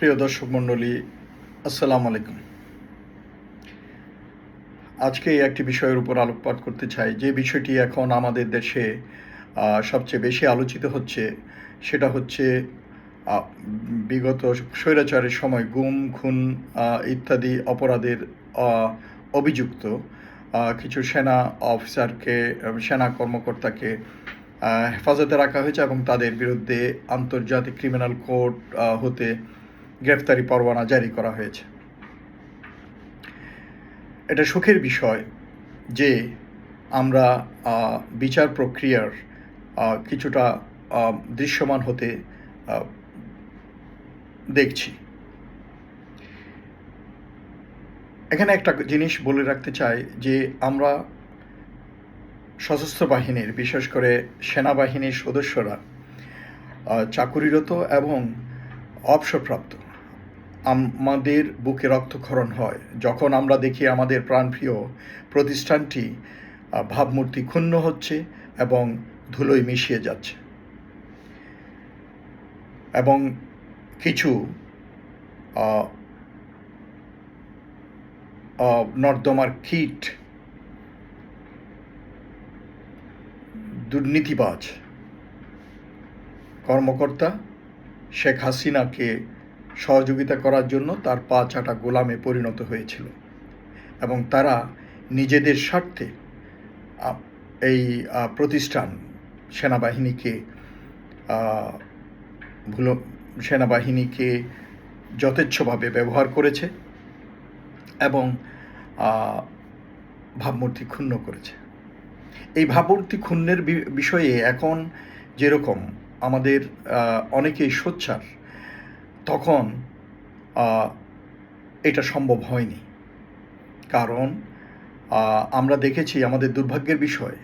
প্রিয় দর্শক মণ্ডলী, আসসালামু আলাইকুম। আজকে একটি বিষয়ের উপর আলোকপাত করতে চাই। যে বিষয়টি এখন আমাদের দেশে সবচেয়ে বেশি আলোচিত হচ্ছে, সেটা হচ্ছে বিগত স্বৈরাচারের সময় গুম, খুন ইত্যাদি অপরাধের অভিযুক্ত কিছু সেনা অফিসারকে, সেনা কর্মকর্তাকে হেফাজতে রাখা হয়েছে এবং তাদের বিরুদ্ধে আন্তর্জাতিক ক্রিমিনাল কোর্ট হতে গ্রেফতারি পরোয়ানা জারি করা হয়েছে। এটা সুখের বিষয় যে আমরা বিচার প্রক্রিয়ার কিছুটা দৃশ্যমান হতে দেখছি। এখানে একটা জিনিস বলে রাখতে চাই যে আমরা সশস্ত্র বাহিনীর, বিশেষ করে সেনাবাহিনীর সদস্যরা চাকুরিরত এবং অবসরপ্রাপ্ত আমাদের বুকে রক্তক্ষরণ হয়। যখন আমরা দেখি আমাদের প্রাণপ্রিয় প্রতিষ্ঠানটি ভাবমূর্তি ক্ষুণ্ণ হচ্ছে এবং ধুলোয় মিশিয়ে যাচ্ছে। এবং কিছু নর্দমার কীট দুর্নীতিবাজ কর্মকর্তা শেখ হাসিনাকে সহযোগিতা করার জন্য তার পা চাটা গোলামে পরিণত হয়েছিল এবং তারা নিজেদের স্বার্থে এই প্রতিষ্ঠান সেনাবাহিনীকে ভুলো, সেনাবাহিনীকে যথেচ্ছভাবে ব্যবহার করেছে এবং ভাবমূর্তি ক্ষুণ্ণ করেছে। এই ভাবমূর্তি ক্ষুণ্ণের বিষয়ে এখন যেরকম আমাদের অনেকেই সোচ্চার তখন এটা সম্ভব হয়নি। কারণ আমরা দেখেছি আমাদের দুর্ভাগ্যের বিষয়।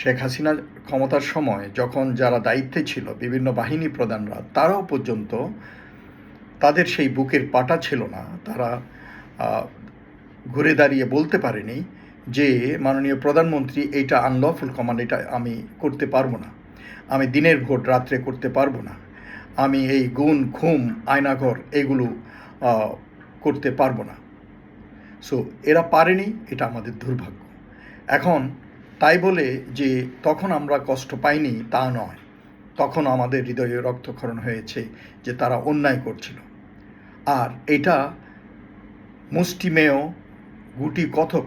শেখ হাসিনা ক্ষমতার সময় যখন যারা দায়িত্বে ছিল, বিভিন্ন বাহিনী প্রধানরা, তারাও পর্যন্ত তাদের সেই বুকের পাটা ছিল না। তারা ঘুরে দাঁড়িয়ে বলতে পারেনি যে, মাননীয় প্রধানমন্ত্রী এইটা আনলফুল কমান্ড এটা আমি করতে পারব না। আমি দিনের ভোট রাত্রে করতে পারব না। আমি এই গুণ খুম আয়নাঘর এগুলো করতে পারব না। সো এরা পারেনি, এটা আমাদের দুর্ভাগ্য। এখন, তাই বলে যে তখন আমরা কষ্ট পাইনি, তা নয়। তখন আমাদের হৃদয়ে রক্তক্ষরণ হয়েছে যে তারা অন্যায় করছিল। আর এটা মুষ্টিমেয় গুটি কথক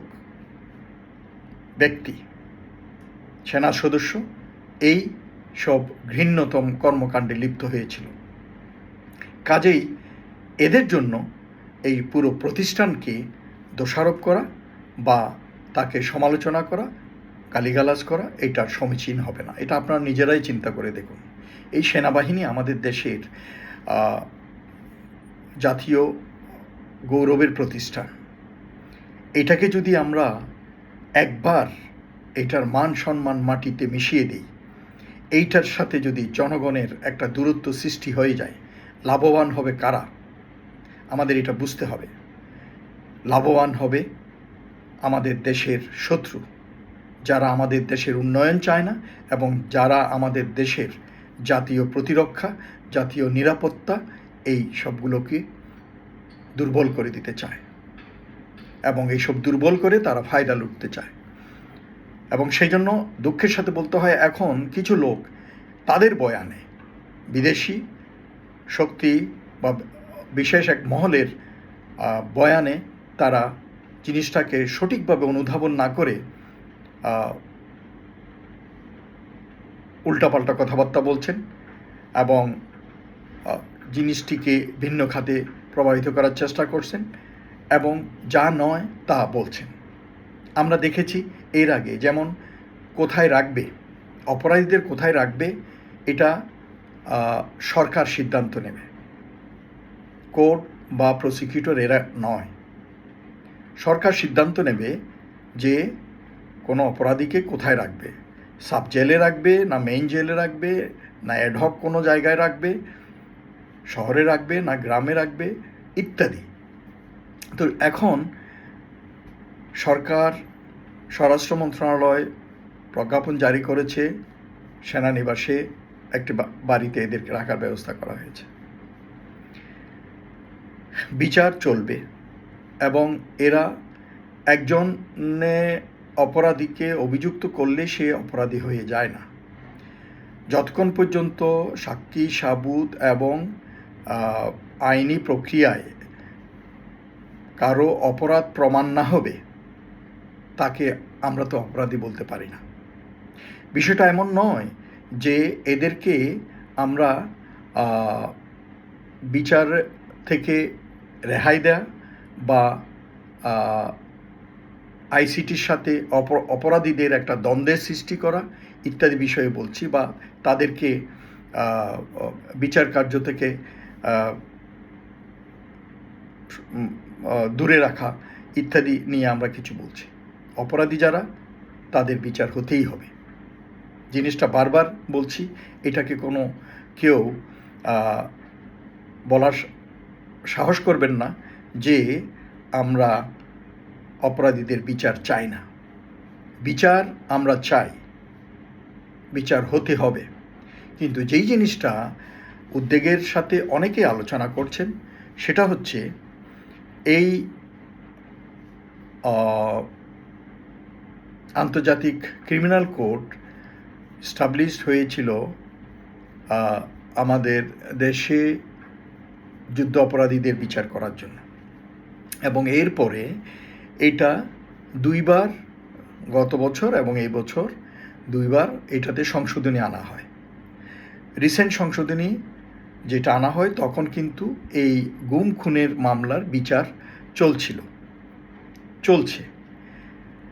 ব্যক্তি সেনা সদস্য, এই সব ঘৃণ্যতম কর্মকাণ্ডে লিপ্ত হয়েছিল। কাজেই এদের জন্য এই পুরো প্রতিষ্ঠানকে দোষারোপ করা বা তাকে সমালোচনা করা, গালিগালাজ করা এটা সমীচীন হবে না। এটা আপনারা নিজেরাই চিন্তা করে দেখুন। এই সেনাবাহিনী আমাদের দেশের জাতীয় গৌরবের প্রতিষ্ঠান। এটাকে যদি আমরা একবার এটার মান সম্মান মাটিতে মিশিয়ে দিই এইটার সাথে যদি জনগণের একটা দূরত্ব সৃষ্টি হয়ে যায়, লাভবান হবে কারা? আমাদের এটা বুঝতে হবে। লাভবান হবে আমাদের দেশের শত্রু, যারা আমাদের দেশের উন্নয়ন চায় না এবং যারা আমাদের দেশের জাতীয় প্রতিরক্ষা, জাতীয় নিরাপত্তা, এই সবগুলোকে দুর্বল করে দিতে চায়। এবং এইসব দুর্বল করে তারা ফায়দা লুটতে চায়। এবং সেই জন্য দুঃখের সাথে বলতে হয়, এখন কিছু লোক তাদের বয়ানে বিদেশি শক্তি বা বিশেষ এক মহলের বয়ানে তারা জিনিসটাকে সঠিকভাবে অনুধাবন না করে উল্টাপাল্টা কথাবার্তা বলছেন এবং জিনিসটিকে ভিন্ন খাতে প্রভাবিত করার চেষ্টা করছেন এবং যা নয় তা বলছেন। আমরা দেখেছি এর আগে, যেমন কোথায় রাখবে, অপরাধীদের কোথায় রাখবে, এটা সরকার সিদ্ধান্ত নেবে। কোর্ট বা প্রসিকিউটর এরা নয়। সরকার সিদ্ধান্ত নেবে যে কোনো অপরাধীকে কোথায় রাখবে, সাব জেলে রাখবে, না মেইন জেলে রাখবে, না অ্যাডহক কোনো জায়গায় রাখবে, শহরে রাখবে, না গ্রামে রাখবে, ইত্যাদি। তো এখন সরকার, স্বরাষ্ট্র মন্ত্রণালয় প্রজ্ঞাপন জারি করেছে, সেনানিবাসে একটি বাড়িতে এদেরকে রাখার ব্যবস্থা করা হয়েছে। বিচার চলবে এবং এরা একজনে অপরাধীকে অভিযুক্ত করলে সে অপরাধী হয়ে যায় না। যতক্ষণ পর্যন্ত সাক্ষী, সাবুত এবং আইনি প্রক্রিয়ায় কারও অপরাধ প্রমাণ না হবে তাকে আমরা তো অপরাধী বলতে পারি না। বিষয়টা এমন নয় যে এদেরকে আমরা বিচার থেকে রেহাই দেয়া বা আইসিটির সাথে অপ- অপরাধীদের একটা দ্বন্দ্বের সৃষ্টি করা ইত্যাদি বিষয়ে বলছি বা তাদেরকে বিচার কার্য থেকে দূরে রাখা ইত্যাদি নিয়ে আমরা কিছু বলছি। অপরাধী যারা, তাদের বিচার হতেই হবে। জিনিসটা বারবার বলছি, এটাকে কোনো কেউ বলার সাহস করবেন না যে আমরা অপরাধীদের বিচার চাই না। বিচার আমরা চাই, বিচার হতে হবে। কিন্তু যেই জিনিসটা উদ্বেগের সাথে অনেকে আলোচনা করছেন, সেটা হচ্ছে এই আন্তর্জাতিক ক্রিমিনাল কোর্ট স্টাবলিশড হয়েছিল আমাদের দেশে যুদ্ধ অপরাধীদের বিচার করার জন্য। এবং এরপরে এটা দুইবার গত বছর এবং এই বছর দুইবার এটাতে সংশোধনী আনা হয়। রিসেন্ট সংশোধনী যেটা আনা হয়, তখন কিন্তু এই গুম খুনের মামলার বিচার চলছিল। চলছে।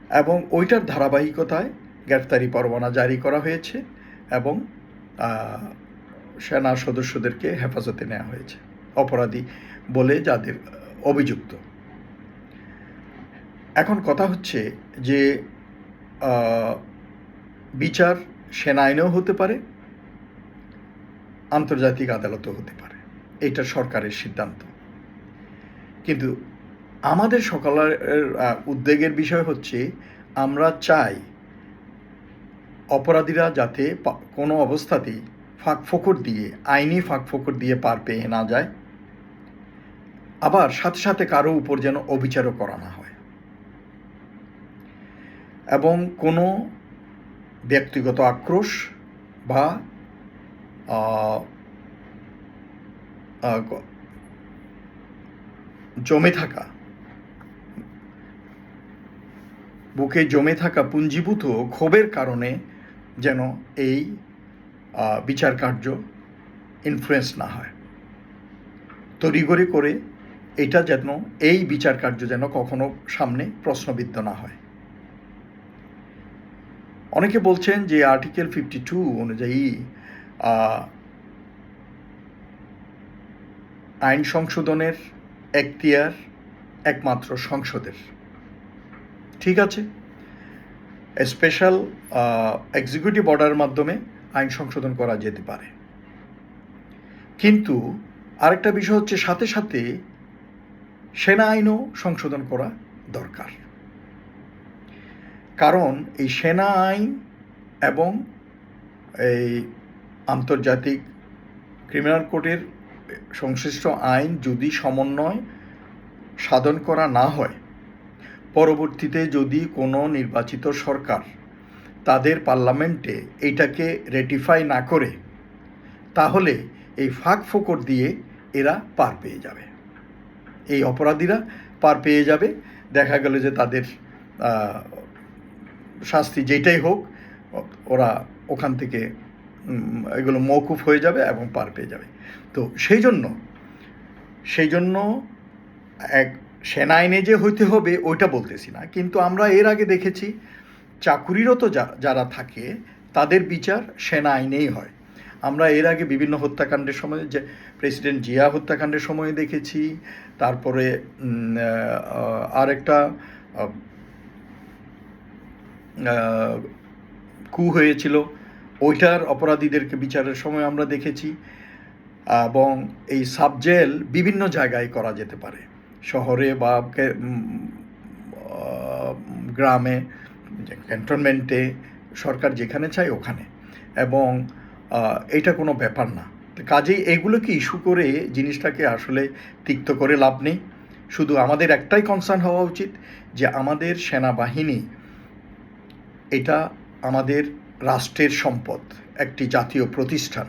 এবং ওইটার ধারাবাহিকতায় গ্রেফতারি পরোয়ানা জারি করা হয়েছে এবং সেনা সদস্যদেরকে হেফাজতে নেওয়া হয়েছে। অপরাধী বলে যাদের অভিযুক্ত। এখন কথা হচ্ছে যে বিচার সেনা আইনেও হতে পারে, আন্তর্জাতিক আদালতও হতে পারে। এটা সরকারের সিদ্ধান্ত। কিন্তু আমাদের সকালের উদ্বেগের বিষয় হচ্ছে আমরা চাই অপরাধীরা যাতে কোনো অবস্থাতেই ফাঁক ফোকর দিয়ে, আইনি ফাঁক ফোকর দিয়ে পার পেয়ে না যায়। আবার সাথে সাথে কারও উপর যেন অবিচারও করা না হয়। এবং কোনো ব্যক্তিগত আক্রোশ বা জমে থাকা বুকে জমে থাকা পুঞ্জীভূত ক্ষোভের কারণে যেন এই বিচার কার্য ইনফ্লুয়েন্স না হয়। তড়িগড়ি করে এটা যেন, এই বিচার কার্য যেন কখনো সামনে প্রশ্নবিদ্ধ না হয়। অনেকে বলছেন যে আর্টিকেল ফিফটি টু অনুযায়ী আইন সংশোধনের এখতিয়ার একমাত্র সংসদের। ঠিক আছে। স্পেশাল এক্সিকিউটিভ অর্ডারের মাধ্যমে আইন সংশোধন করা যেতে পারে। কিন্তু আরেকটা বিষয় হচ্ছে সাথে সাথে সেনা আইনও সংশোধন করা দরকার। কারণ এই সেনা আইন এবং এই আন্তর্জাতিক ক্রিমিনাল কোর্টের সংশ্লিষ্ট আইন যদি সমন্বয় সাধন করা না হয় পরবর্তীতে যদি কোনো নির্বাচিত সরকার তাদের পার্লামেন্টে এইটাকে রেটিফাই না করে, তাহলে এই ফাঁক ফোকর দিয়ে এরা পার পেয়ে যাবে। এই অপরাধীরা পার পেয়ে যাবে। দেখা গেল যে তাদের শাস্তি যেটাই হোক, ওরা ওখান থেকে এগুলো মৌকুফ হয়ে যাবে এবং পার পেয়ে যাবে। তো সেই জন্য সেই জন্য এক সেনা আইনে যে হইতে হবে, ওইটা বলতেছি না। কিন্তু আমরা এর আগে দেখেছি চাকুরিরত যারা থাকে, তাদের বিচার সেনা আইনেই হয়। আমরা এর আগে বিভিন্ন হত্যাকাণ্ডের সময় যে প্রেসিডেন্ট জিয়া হত্যাকাণ্ডের সময় দেখেছি, তারপরে আরেকটা কু হয়েছিল, ওইটার অপরাধীদেরকে বিচারের সময় আমরা দেখেছি। এবং এই সাবজেল বিভিন্ন জায়গায় করা যেতে পারে। শহরে বা গ্রামে ক্যান্টনমেন্টে সরকার যেখানে চায় ওখানে। এবং এটা কোনো ব্যাপার না। কাজেই এগুলোকে ইস্যু করে জিনিসটাকে আসলে তিক্ত করে লাভ নেই? শুধু আমাদের একটাই কনসার্ন হওয়া উচিত যে আমাদের সেনাবাহিনী এটা আমাদের রাষ্ট্রের সম্পদ, একটি জাতীয় প্রতিষ্ঠান।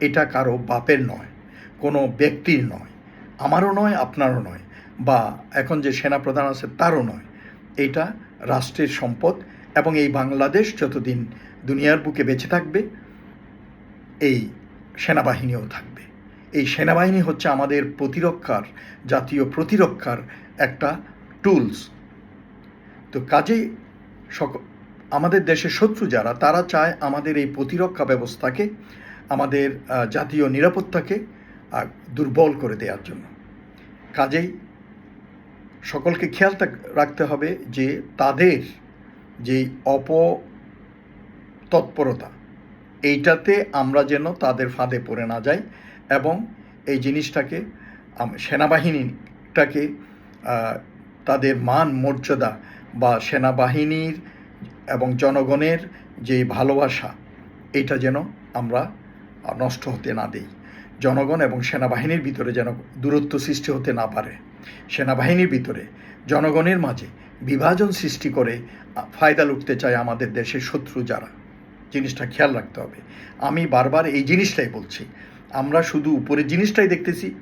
এটা কারও বাপের নয়, কোনো ব্যক্তির নয়। আমারও নয়, আপনারও নয়। বা এখন যে সেনাপ্রধান আছে তারও নয়। এটা রাষ্ট্রের সম্পদ এবং এই বাংলাদেশ যতদিন দুনিয়ার বুকে বেঁচে থাকবে, এই সেনাবাহিনীও থাকবে। এই সেনাবাহিনী হচ্ছে আমাদের প্রতিরক্ষার, জাতীয় প্রতিরক্ষার একটা টুলস তো কাজেই সক, আমাদের দেশের শত্রু যারা, তারা চায় আমাদের এই প্রতিরক্ষা ব্যবস্থাকে, আমাদের জাতীয় নিরাপত্তাকে দুর্বল করে দেওয়ার জন্য। কাজেই সকলকে খেয়াল রাখতে হবে যে তাদের যেই অপ তৎপরতা এইটাতে আমরা যেন তাদের ফাঁদে পড়ে না যাই এবং এই জিনিসটাকে সেনাবাহিনীটাকে তাদের মান, মর্যাদা বা সেনাবাহিনীর এবং জনগণের যে ভালোবাসা, এটা যেন আমরা নষ্ট হতে না দিই। জনগণ এবং সেনাবাহিনীর ভিতরে যেন দূরত্ব সৃষ্টি হতে না পারে। সেনাবাহিনীর ভিতরে, জনগণের মাঝে বিভাজন সৃষ্টি করে ফায়দা লুটতে চায় আমাদের দেশের শত্রু যারা। জিনিসটা খেয়াল রাখতে হবে। আমি বারবার এই জিনিসটাই বলছি। আমরা শুধু উপরের জিনিসটাই দেখতেছি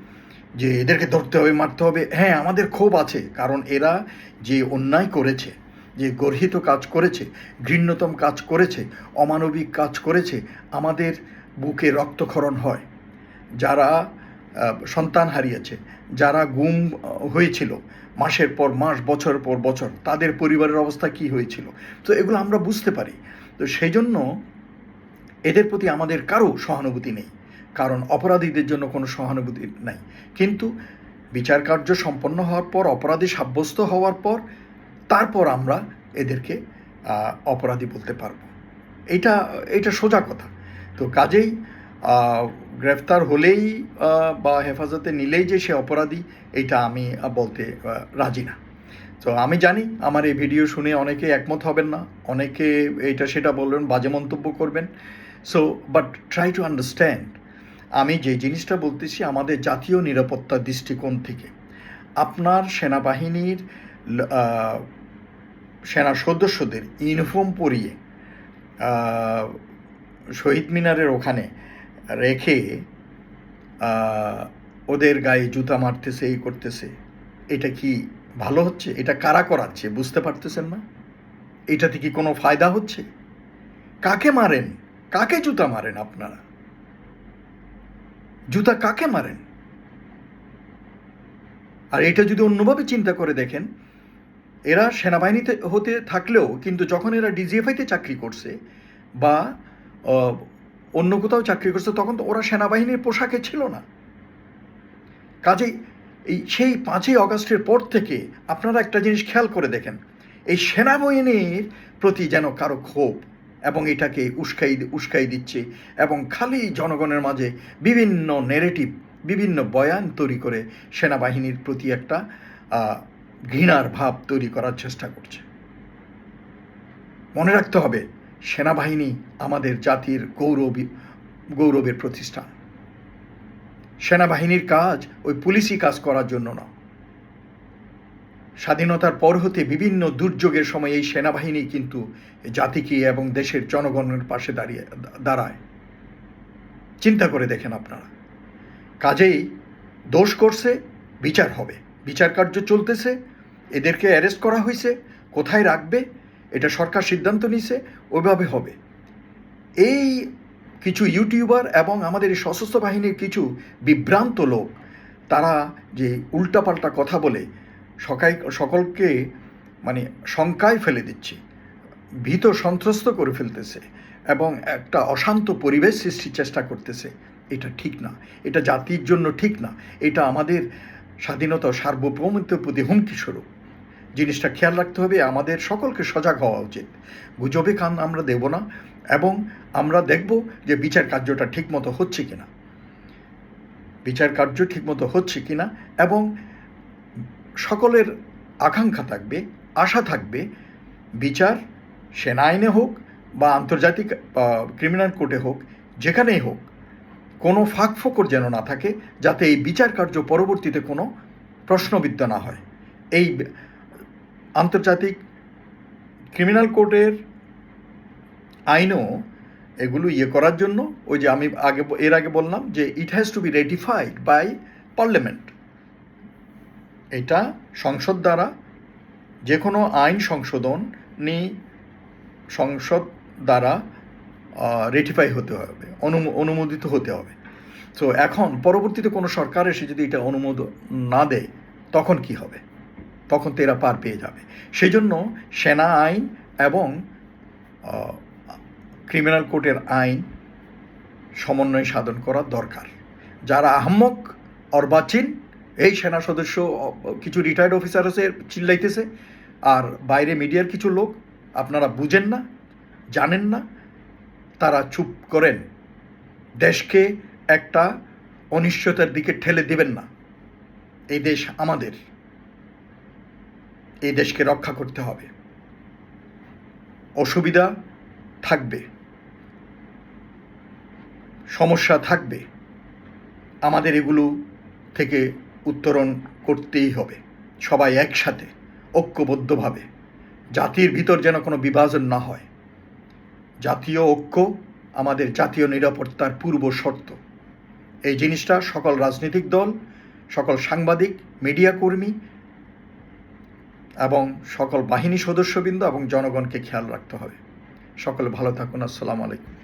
যে এদেরকে ধরতে হবে, মারতে হবে। হ্যাঁ আমাদের ক্ষোভ আছে, কারণ এরা যে অন্যায় করেছে, যে গর্হিত কাজ করেছে, ঘৃণ্যতম কাজ করেছে, অমানবিক কাজ করেছে, আমাদের বুকে রক্তক্ষরণ হয়। যারা সন্তান হারিয়েছে, যারা গুম হয়েছিল মাসের পর মাস বছরের পর বছর, তাদের পরিবারের অবস্থা কি হয়েছিল? তো এগুলো আমরা বুঝতে পারি। তো সেই জন্য এদের প্রতি আমাদের কারও সহানুভূতি নেই, কারণ অপরাধীদের জন্য কোনো সহানুভূতি নাই। কিন্তু বিচার কার্য সম্পন্ন হওয়ার পর, অপরাধী সাব্যস্ত হওয়ার পর, তারপর আমরা এদেরকে অপরাধী বলতে পারব। এটা এটা সোজা কথা। তো কাজেই গ্রেফতার হলেই বা হেফাজতে নিলেই যে সে অপরাধী এটা আমি বলতে রাজি না। তো আমি জানি, আমার এই ভিডিও শুনে অনেকে একমত হবেন না, অনেকে এটা সেটা বলবেন, বাজে মন্তব্য করবেন। So but try to understand আমি যে জিনিসটা বলতেছি আমাদের জাতীয় নিরাপত্তার দৃষ্টিকোণ থেকে। আপনার সেনাবাহিনীর সেনা সদস্যদের ইউনিফর্ম পরিয়ে শহীদ মিনারের ওখানে রেখে ওদের গায়ে জুতা মারতেছে, এই করতেছে। এটা কি ভালো হচ্ছে? এটা কারা করাচ্ছে? বুঝতে পারতেছেন না? এটাতে কি কোনো ফায়দা হচ্ছে? কাকে মারেন? কাকে জুতা মারেন আপনারা? জুতা কাকে মারেন? আর এটা যদি অন্যভাবে চিন্তা করে দেখেন, এরা সেনাবাহিনীতে হতে থাকলেও কিন্তু যখন এরা ডিজিএফআইতে চাকরি করছে বা অন্য কোথাও চাকরি করছে, তখন তো ওরা সেনাবাহিনীর পোশাকে ছিল না। কাজেই এই সেই পাঁচই অগস্টের পর থেকে আপনারা একটা জিনিস খেয়াল করে দেখেন, এই সেনাবাহিনীর প্রতি যেন কারও ক্ষোভ এবং এটাকে উস্কাই উস্কাই দিচ্ছে এবং খালি জনগণের মাঝে বিভিন্ন নেরেটিভ বিভিন্ন বয়ান তৈরি করে সেনাবাহিনীর প্রতি একটা ঘৃণার ভাব তৈরি করার চেষ্টা করছে। মনে রাখতে হবে সেনাবাহিনী আমাদের জাতির গৌরব, গৌরবের প্রতিষ্ঠান। সেনাবাহিনীর কাজ ওই পুলিশি কাজ করার জন্য না। স্বাধীনতার পর হতে বিভিন্ন দুর্যোগের সময় এই সেনাবাহিনী কিন্তু জাতিকে এবং দেশের জনগণের পাশে দাঁড়িয়ে, দাঁড়ায়। চিন্তা করে দেখেন আপনারা। কাজেই দোষ করছে, বিচার হবে। বিচার কার্য চলতেছে, এদেরকে অ্যারেস্ট করা হয়েছে, কোথায় রাখবে এটা সরকার সিদ্ধান্ত নিছে ওইভাবে হবে। এই কিছু ইউটিউবার এবং আমাদের সশস্ত্র বাহিনীর কিছু বিভ্রান্ত লোক, তারা যে উল্টাপাল্টা কথা বলে, সকাই, সকলকে মানে শঙ্কায় ফেলে দিচ্ছে, ভীত সন্ত্রস্ত করে ফেলতেছে এবং একটা অশান্ত পরিবেশ সৃষ্টির চেষ্টা করতেছে, এটা ঠিক না। এটা জাতির জন্য ঠিক না। এটা আমাদের স্বাধীনতা সার্বভৌমত্বের প্রতি হুমকি স্বরূপ। জিনিসটা খেয়াল রাখতে হবে, আমাদের সকলকে সজাগ হওয়া উচিত। গুজবে কান আমরা দেব না এবং আমরা দেখব যে বিচার কার্যটা ঠিকমতো হচ্ছে কিনা। বিচার কার্য ঠিকমতো হচ্ছে কিনা এবং সকলের আকাঙ্ক্ষা থাকবে, আশা থাকবে, বিচার সেনা আইনে হোক বা আন্তর্জাতিক ক্রিমিনাল কোর্টে হোক, যেখানেই হোক, কোনো ফাঁক ফোকর যেন না থাকে, যাতে এই বিচার কার্য পরবর্তীতে কোনো প্রশ্নবিদ্ধ না হয়। এই আন্তর্জাতিক ক্রিমিনাল কোর্টের আইনও এগুলো ইয়ে করার জন্য, ওই যে আমি আগে এর আগে বললাম যে it has to be ratified by parliament এটা সংসদ দ্বারা যে কোনো আইন সংশোধনী সংসদ দ্বারা রেটিফাই হতে হবে অনু- অনুমোদিত হতে হবে। তো এখন পরবর্তীতে কোনো সরকার এসে যদি এটা অনুমোদন না দেয়, তখন কি হবে? তখন তো এরা পার পেয়ে যাবে। সেই জন্য সেনা আইন এবং ক্রিমিনাল কোর্টের আইন সমন্বয় সাধন করা দরকার। যারা আহম্মক অর্বাচীন এই সেনা সদস্য কিছু রিটায়ার্ড অফিসার আছে, চিল্লাইতেছে, আর বাইরে মিডিয়ার কিছু লোক, আপনারা বুঝেন না, জানেন না, তারা চুপ করেন। দেশকে একটা অনিশ্চয়তার দিকে ঠেলে দিবেন না। এই দেশ আমাদের। এই দেশকে রক্ষা করতে হবে। অসুবিধা থাকবে। সমস্যা থাকবে। আমাদের এগুলো থেকে উত্তরণ করতেই হবে। সবাই একসাথে, ঐক্যবদ্ধভাবে। জাতির ভিতর যেন কোনো বিভাজন না হয়। জাতীয় ঐক্য আমাদের জাতীয় নিরাপত্তার পূর্ব শর্ত। এই জিনিসটা সকল রাজনৈতিক দল, সকল সাংবাদিক, মিডিয়া কর্মী এবং সকল বাহিনী সদস্যবৃন্দ এবং জনগণকে খেয়াল রাখতে হবে। সকলে ভালো থাকুন। আসসালামু আলাইকুম।